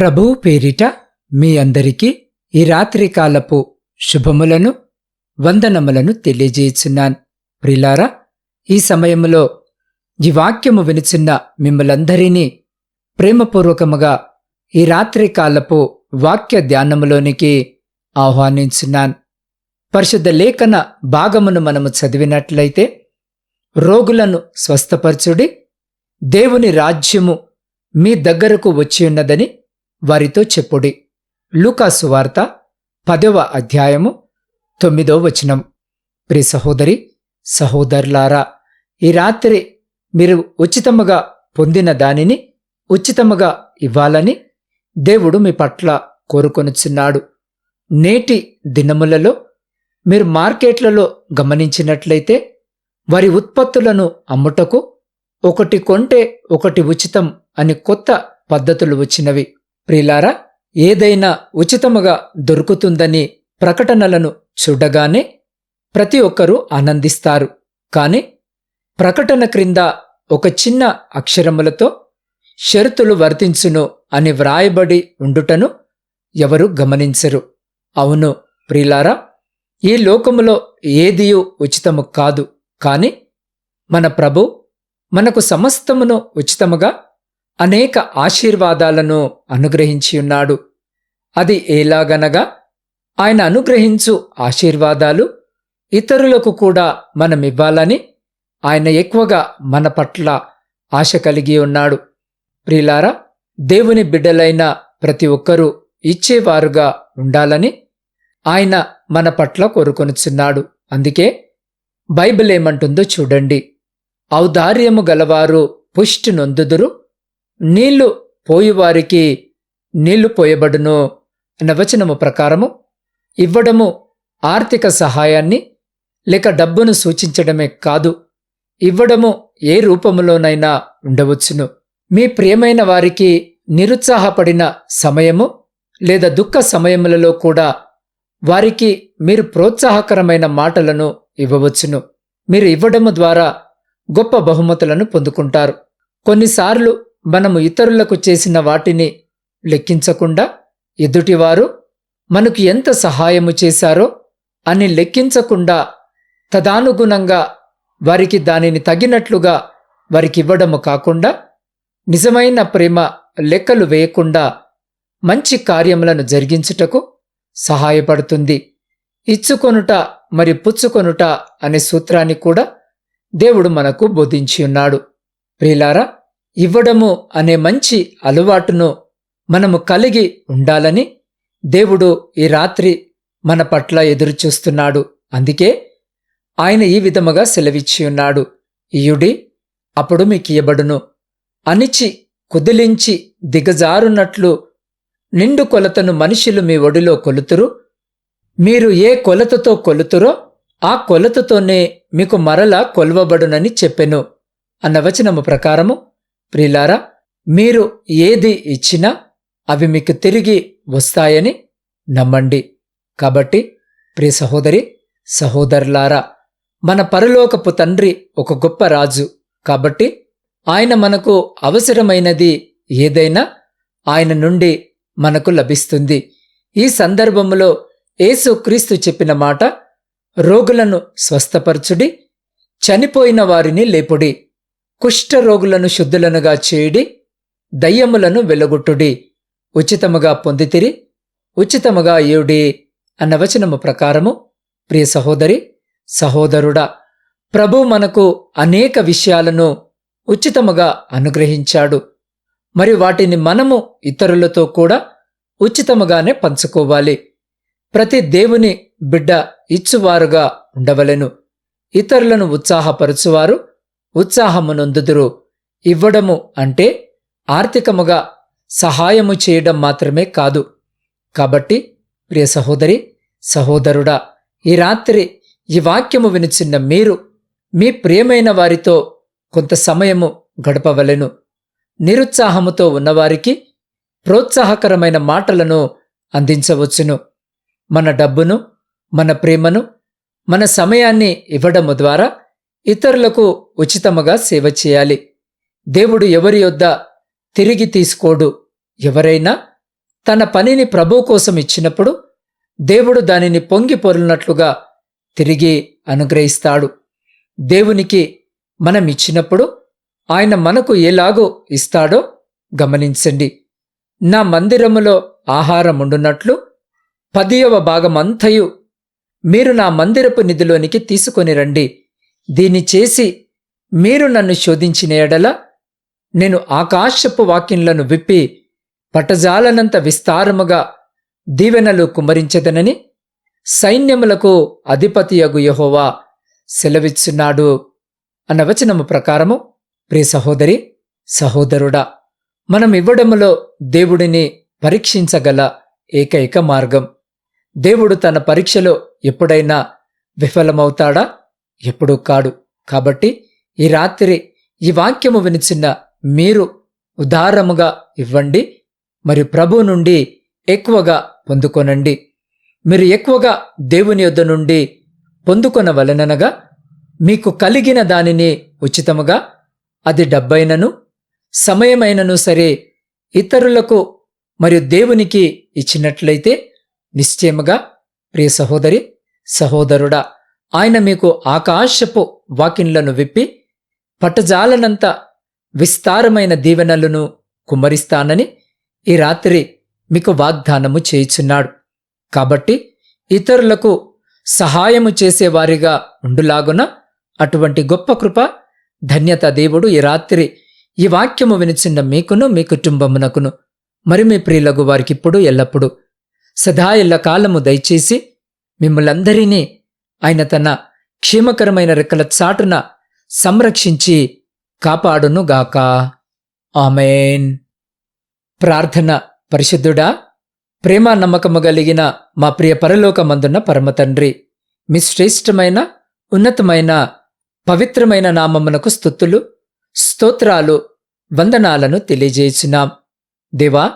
ప్రభువు పేరిట మీ అందరికీ ఈ రాత్రికాలపు శుభములను వందనములను తెలియజేయుచున్నాను. ప్రిలారా ఈ సమయంలో ఈ వాక్యము వినిచిన్న మిమ్మలందరినీ ప్రేమపూర్వకముగా ఈ రాత్రికాలపు వాక్య ధ్యానములోనికి ఆహ్వానించున్నాను. పరిశుద్ధ లేఖన భాగమును మనము చదివినట్లయితే రోగులను స్వస్థపరచుడి దేవుని రాజ్యము మీ దగ్గరకు వచ్చి ఉన్నదని వారితో చెప్పుడి. లూకాసు వార్త పదవ అధ్యాయము తొమ్మిదో వచనం. ప్రి సహోదరి సహోదరులారా ఈ రాత్రి మీరు ఉచితముగా పొందిన దానిని ఉచితముగా ఇవ్వాలని దేవుడు మీ పట్ల కోరుకొనుచున్నాడు. నేటి దినములలో మీరు మార్కెట్లలో గమనించినట్లయితే వారి ఉత్పత్తులను అమ్ముటకు ఒకటి కొంటే ఒకటి ఉచితం అని కొత్త పద్ధతులు వచ్చినవి. ప్రిలారా ఏదైనా ఉచితముగా దొరుకుతుందని ప్రకటనలను చూడగానే ప్రతి ఒక్కరూ ఆనందిస్తారు. కాని ప్రకటన క్రింద ఒక చిన్న అక్షరములతో షరతులు వర్తించును అని వ్రాయబడి ఉండుటను ఎవరు గమనించరు. అవును ప్రిలారా ఈ లోకములో ఏదియూ ఉచితము కాదు. కాని మన ప్రభు మనకు సమస్తమును ఉచితముగా అనేక ఆశీర్వాదాలను అనుగ్రహించి ఉన్నాడు. అది ఎలాగనగా ఆయన అనుగ్రహించు ఆశీర్వాదాలు ఇతరులకు కూడా మనమివ్వాలని ఆయన ఎక్కువగా మన పట్ల ఆశ కలిగి ఉన్నాడు. ప్రిలారా దేవుని బిడ్డలైన ప్రతి ఒక్కరూ ఇచ్చేవారుగా ఉండాలని ఆయన మన పట్ల కోరుకొనుచున్నాడు. అందుకే బైబిల్ ఏమంటుందో చూడండి. ఔదార్యము గలవారు పుష్టి నొందుదురు నీళ్ళు పోయివారికి నీళ్ళు పోయబడును అన్న వచనము ప్రకారము ఇవ్వడము ఆర్థిక సహాయాన్ని లేక డబ్బును సూచించడమే కాదు ఇవ్వడము ఏ రూపములోనైనా ఉండవచ్చును. మీ ప్రియమైన వారికి నిరుత్సాహపడిన సమయము లేదా దుఃఖ సమయములలో కూడా వారికి మీరు ప్రోత్సాహకరమైన మాటలను ఇవ్వవచ్చును. మీరు ఇవ్వడము ద్వారా గొప్ప బహుమతులను పొందుకుంటారు. కొన్నిసార్లు మనము ఇతరులకు చేసిన వాటిని లెక్కించకుండా ఎదుటివారు మనకు ఎంత సహాయము చేశారో అని లెక్కించకుండా తదానుగుణంగా వారికి దానిని తగినట్లుగా వారికి ఇవ్వడము కాకుండా నిజమైన ప్రేమ లెక్కలు వేయకుండా మంచి కార్యములను జరిగించుటకు సహాయపడుతుంది. ఇచ్చుకొనుట మరి పుచ్చుకొనుట అనే సూత్రాన్ని కూడా దేవుడు మనకు బోధించి ఉన్నాడు. ప్రియులారా ఇవ్వడము అనే మంచి అలవాటును మనము కలిగి ఉండాలని దేవుడు ఈ రాత్రి మన పట్ల ఎదురుచూస్తున్నాడు. అందుకే ఆయన ఈ విధముగా సెలవిచ్చి ఉన్నాడు. ఇయుడి అప్పుడు మీకియబడును ఇయ్యబడును అనిచి కుదిలించి దిగజారున్నట్లు నిండు కొలతను మనుషులు మీ ఒడిలో కొలుతురు. మీరు ఏ కొలతతో కొలుతురో ఆ కొలతతోనే మీకు మరల కొలవబడునని చెప్పెను. అన్న వచనము ప్రకారము ప్రిలారా మీరు ఏది ఇచ్చినా అవి మీకు తిరిగి వస్తాయని నమ్మండి. కాబట్టి ప్రియ సహోదరి సహోదరులారా మన పరలోకపు తండ్రి ఒక గొప్ప రాజు. కాబట్టి ఆయన మనకు అవసరమైనది ఏదైనా ఆయన నుండి మనకు లభిస్తుంది. ఈ సందర్భంలో యేసుక్రీస్తు చెప్పిన మాట రోగులను స్వస్థపరచుడి చనిపోయిన వారిని లేపుడి. కుష్ఠరోగులను శుద్ధులనుగా చేయుడి దయ్యములను వెలగొట్టుడి. ఉచితముగా పొందితిరి ఉచితముగా ఏయుడి అన్న వచనము ప్రకారము ప్రియ సహోదరి సహోదరుడా ప్రభు మనకు అనేక విషయాలను ఉచితముగా అనుగ్రహించాడు. మరి వాటిని మనము ఇతరులతో కూడా ఉచితముగానే పంచుకోవాలి. ప్రతి దేవుని బిడ్డ ఇచ్చువారుగా ఉండవలెను. ఇతరులను ఉత్సాహపరచువారు ఉత్సాహమునొందుదురు. ఇవ్వడము అంటే ఆర్థికముగా సహాయము చేయడం మాత్రమే కాదు. కాబట్టి ప్రియ సహోదరి సహోదరుడా ఈ రాత్రి ఈ వాక్యము వినిచిన్న మీరు మీ ప్రియమైన వారితో కొంత సమయము గడపవలెను. నిరుత్సాహముతో ఉన్నవారికి ప్రోత్సాహకరమైన మాటలను అందించవచ్చును. మన డబ్బును మన ప్రేమను మన సమయాన్ని ఇవ్వడము ద్వారా ఇతరులకు ఉచితముగా సేవ చేయాలి. దేవుడు ఎవరి యొద్ద తిరిగి తీసుకోడు ఎవరైనా తన పనిని ప్రభు కోసం ఇచ్చినప్పుడు దేవుడు దానిని పొంగి పొరులినట్లుగా తిరిగి అనుగ్రహిస్తాడు. దేవునికి మనం ఇచ్చినప్పుడు ఆయన మనకు ఎలాగో ఇస్తాడో గమనించండి. నా మందిరములో ఆహారం ఉండునట్లు పదియవ భాగమంతయు మీరు నా మందిరపు నిధిలోనికి తీసుకొని రండి. దీన్ని చేసి మీరు నన్ను శోధించిన ఎడల నేను ఆకాశపు వాక్యంలను విప్పి పటజాలనంత విస్తారముగా దీవెనలు కుమరించదనని సైన్యములకు అధిపతియగు యహోవా సెలవిచ్చున్నాడు అన్న వచనము ప్రకారము ప్రియ సహోదరి సహోదరుడా మనం ఇవ్వడములో దేవుడిని పరీక్షించగల ఏకైక మార్గం. దేవుడు తన పరీక్షలో ఎప్పుడైనా విఫలమవుతాడా? ఎప్పుడూ కాడు. కాబట్టి ఈ రాత్రి ఈ వాక్యము వినిచిన్న మీరు ఉదారముగా ఇవ్వండి మరియు ప్రభు నుండి ఎక్కువగా పొందుకొనండి. మీరు ఎక్కువగా దేవుని యొద్ద నుండి పొందుకొనవలననగా మీకు కలిగిన దానిని ఉచితముగా అది డబ్బైనను సమయమైనను సరే ఇతరులకు మరియు దేవునికి ఇచ్చినట్లయితే నిశ్చయముగా ప్రియ సహోదరి సహోదరుడా ఆయన మీకు ఆకాశపు వాకిన్లను విప్పి పట్టజాలనంత విస్తారమైన దీవెనలను కుమ్మరిస్తానని ఈ రాత్రి మీకు వాగ్దానము చేయుచున్నాడు. కాబట్టి ఇతరులకు సహాయము చేసేవారిగా ఉండులాగున అటువంటి గొప్ప కృప ధన్యత దేవుడు ఈ రాత్రి ఈ వాక్యము వినిచిన్న మీకును మీ కుటుంబమునకును మరి మీ ప్రియులకు వారికిప్పుడు ఎల్లప్పుడూ సదా ఎల్ల కాలము దయచేసి మిమ్మలందరినీ ఆయన తన క్షేమకరమైన రెక్కల చాటున సంరక్షించి కాపాడునుగాక. ఆమెన్. ప్రార్థన పరిశుద్ధుడా ప్రేమ నమ్మకము కలిగిన మా ప్రియ పరలోకమందున్న పరమతండ్రి మీ శ్రేష్టమైన ఉన్నతమైన పవిత్రమైన నామమునకు స్థుతులు స్తోత్రాలు వందనాలను తెలియజేసినాం. దేవా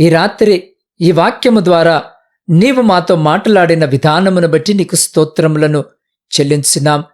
ఈ రాత్రి ఈ వాక్యము ద్వారా నీవు మాతో మాట్లాడిన విధానమును బట్టి నీకు స్తోత్రములను చెల్లించినాం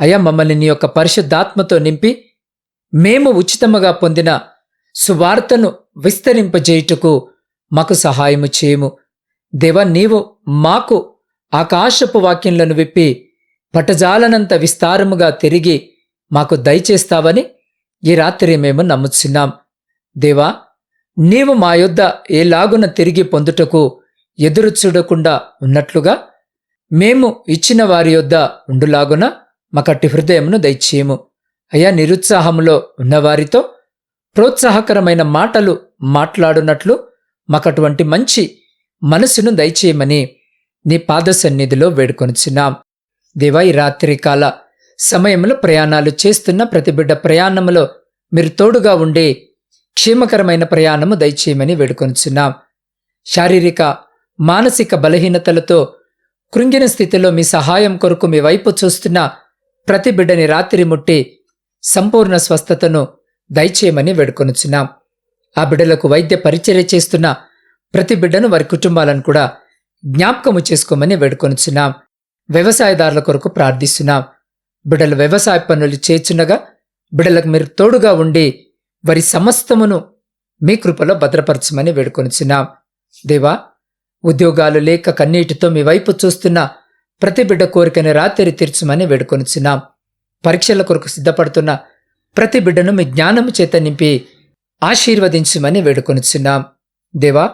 అయా మమ్మల్ని నీ యొక్క పరిశుద్ధాత్మతో నింపి మేము ఉచితముగా పొందిన సువార్తను విస్తరింపజేయుటకు మాకు సహాయము చేయము. దేవ నీవు మాకు ఆకాశపు వాక్యంలను విప్పి పటజాలనంత విస్తారముగా తిరిగి మాకు దయచేస్తావని ఈ రాత్రి మేము నమ్ముచున్నాం. దేవా నీవు మా యొద్ద ఏలాగున తిరిగి పొందుటకు ఎదురు చూడకుండా ఉన్నట్లుగా మేము ఇచ్చిన వారి యొద్ద ఉండులాగున మాకట్టి హృదయమును దయచేయము. అయా నిరుత్సాహములో ఉన్నవారితో ప్రోత్సాహకరమైన మాటలు మాట్లాడునట్లు మాకటువంటి మంచి మనసును దయచేయమని నీ పాద సన్నిధిలో వేడుకొనిచున్నాం. దేవా ఈ రాత్రికాల సమయంలో ప్రయాణాలు చేస్తున్న ప్రతి బిడ్డ ప్రయాణములో మీరు తోడుగా ఉండి క్షేమకరమైన ప్రయాణము దయచేయమని వేడుకొనిచున్నాం. శారీరక మానసిక బలహీనతలతో కృంగిన స్థితిలో మీ సహాయం కొరకు మీ వైపు చూస్తున్న ప్రతి బిడ్డని రాత్రి ముట్టి సంపూర్ణ స్వస్థతను దయచేయమని వేడుకొనుచున్నాం. ఆ బిడ్డలకు వైద్య పరిచర్య చేస్తున్న ప్రతి బిడ్డను వారి కుటుంబాలను కూడా జ్ఞాపకము చేసుకోమని వేడుకొనుచున్నాం. వ్యవసాయదారుల కొరకు ప్రార్థిస్తున్నాం. బిడ్డలు వ్యవసాయ పనులు చేర్చునగా బిడ్డలకు మీరు తోడుగా ఉండి వారి సమస్తమును మీ కృపలో భద్రపరచమని వేడుకొనిచున్నాం. దేవా ఉద్యోగాలు లేక కన్నీటితో మీ వైపు చూస్తున్న ప్రతి బిడ్డ కోరికని రాత్రి తీర్చమని వేడుకొనిచున్నాం. పరీక్షల కొరకు సిద్ధపడుతున్న ప్రతి బిడ్డను మీ జ్ఞానము చేత నింపి ఆశీర్వదించమని వేడుకొనిచున్నాం. దేవా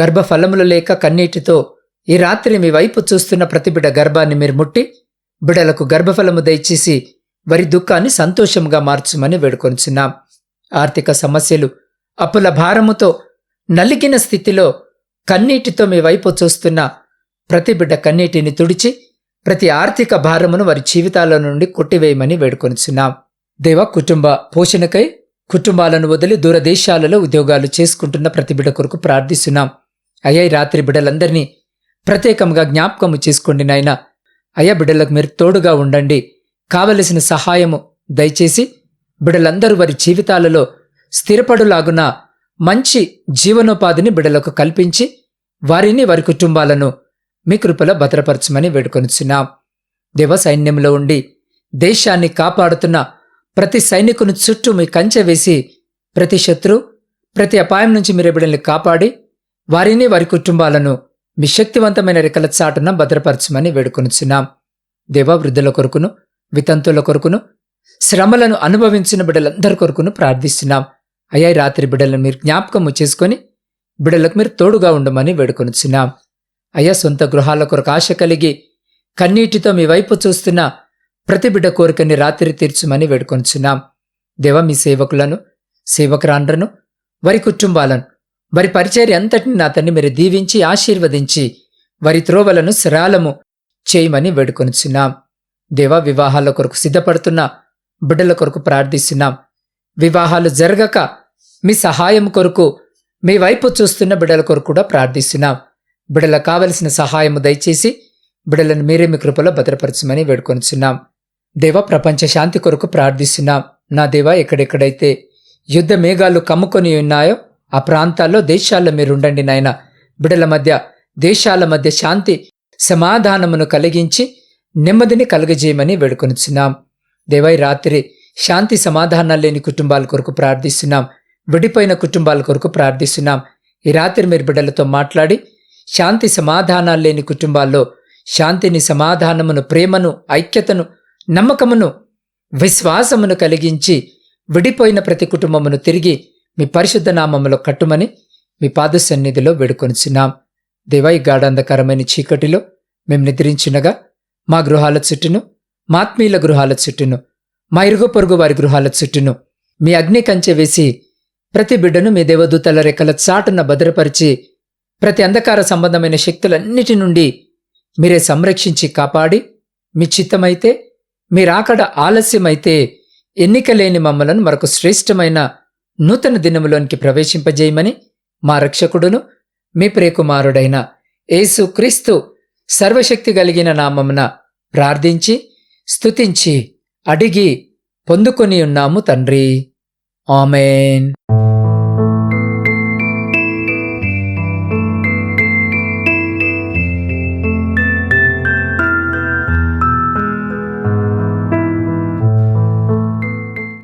గర్భఫలములు లేక కన్నీటితో ఈ రాత్రి మీ వైపు చూస్తున్న ప్రతి బిడ్డ గర్భాన్ని మీరు ముట్టి బిడలకు గర్భఫలము దయచేసి వారి దుఃఖాన్ని సంతోషంగా మార్చమని వేడుకొనిచున్నాం. ఆర్థిక సమస్యలు అప్పుల భారముతో నలిగిన స్థితిలో కన్నీటితో మీ వైపు చూస్తున్న ప్రతి బిడ్డ కన్నీటిని తుడిచి ప్రతి ఆర్థిక భారమును వారి జీవితాల నుండి కొట్టివేయమని వేడుకొనిచున్నాం. దేవ కుటుంబ పోషణకై కుటుంబాలను వదిలి దూరదేశాలలో ఉద్యోగాలు చేసుకుంటున్న ప్రతి బిడ్డ కొరకు ప్రార్థిస్తున్నాం. అయ్యాయి రాత్రి బిడ్డలందరినీ ప్రత్యేకంగా జ్ఞాపకము చేసుకోండి నాయన. అయ్యా బిడ్డలకు మీరు తోడుగా ఉండండి. కావలసిన సహాయము దయచేసి బిడ్డలందరూ వారి జీవితాలలో స్థిరపడులాగున మంచి జీవనోపాధిని బిడలకు కల్పించి వారిని వారి కుటుంబాలను మీ కృపలో భద్రపరచమని వేడుకొనిచున్నాం. దేవ సైన్యంలో ఉండి దేశాన్ని కాపాడుతున్న ప్రతి సైనికుని చుట్టూ మీ కంచె వేసి ప్రతి శత్రు ప్రతి అపాయం నుంచి మీరు బిడ్డల్ని కాపాడి వారిని వారి కుటుంబాలను మీ శక్తివంతమైన రెక్కల చాటున భద్రపరచమని వేడుకొనిచున్నాం. దేవ వృద్ధుల కొరకును వితంతుల కొరకును శ్రమలను అనుభవించిన బిడ్డలందరి కొరకును ప్రార్థిస్తున్నాం. అయ్యా రాత్రి బిడ్డలను మీరు జ్ఞాపకము చేసుకొని బిడ్డలకు మీరు తోడుగా ఉండమని వేడుకొనుచున్నాం. అయ్యా సొంత గృహాల కొరకు ఆశ కలిగి కన్నీటితో మీ వైపు చూస్తున్న ప్రతి బిడ్డ కోరికని రాత్రి తీర్చుమని వేడుకొనుచున్నాం. దేవ మీ సేవకులను సేవకురాండ్రను వారి కుటుంబాలను వారి పరిచర్య అంతటిని నా తన్ని మీరు దీవించి ఆశీర్వదించి వారి త్రోవలను సరాలము చేయమని వేడుకొనుచున్నాం. దేవా వివాహాల కొరకు సిద్ధపడుతున్న బిడ్డల కొరకు ప్రార్థిస్తున్నాం. వివాహాలు జరగక మీ సహాయం కొరకు మీ వైపు చూస్తున్న బిడల కొరకు కూడా ప్రార్థిస్తున్నాం. బిడల కావలసిన సహాయము దయచేసి బిడలను మీరే మీ కృపలో భద్రపరచమని వేడుకొనిచున్నాం. దేవ ప్రపంచ శాంతి కొరకు ప్రార్థిస్తున్నాం. నా దేవ ఎక్కడెక్కడైతే యుద్ధ మేఘాలు కమ్ముకొని ఉన్నాయో ఆ ప్రాంతాల్లో దేశాల్లో మీరు ఉండండి నాయన. బిడల మధ్య దేశాల మధ్య శాంతి సమాధానమును కలిగించి నెమ్మదిని కలుగజేయమని వేడుకొనిచున్నాం. దేవై రాత్రి శాంతి సమాధానాలు లేని కుటుంబాల కొరకు ప్రార్థిస్తున్నాం. విడిపోయిన కుటుంబాల కొరకు ప్రార్థిస్తున్నాం. ఈ రాత్రి మీరు బిడ్డలతో మాట్లాడి శాంతి సమాధానాలు లేని కుటుంబాల్లో శాంతిని సమాధానమును ప్రేమను ఐక్యతను నమ్మకమును విశ్వాసమును కలిగించి విడిపోయిన ప్రతి కుటుంబమును తిరిగి మీ పరిశుద్ధ నామములో కట్టుమని మీ పాద సన్నిధిలో వేడుకొనిచున్నాం. దేవై గాఢాంధకరమైన చీకటిలో మేము నిద్రించినగా మా గృహాల చుట్టూను మాత్మీయుల గృహాల చుట్టూను మా ఇరుగు పొరుగు వారి గృహాల చుట్టూను మీ అగ్ని కంచె వేసి ప్రతి బిడ్డను మీ దేవదూతల రెక్కల చాటున భద్రపరిచి ప్రతి అంధకార సంబంధమైన శక్తులన్నిటి నుండి మీరే సంరక్షించి కాపాడి మీ చిత్తమైతే మీరాకడ ఆలస్యమైతే ఎన్నికలేని మమ్మలను మరొక శ్రేష్టమైన నూతన దినములోనికి ప్రవేశింపజేయమని మా రక్షకుడును మీ ప్రియకుమారుడైన యేసు క్రీస్తు సర్వశక్తి కలిగిన నామమున ప్రార్థించి స్తుతించి అడిగి పొందుకొని ఉన్నాము తండ్రి. ఆమెన్.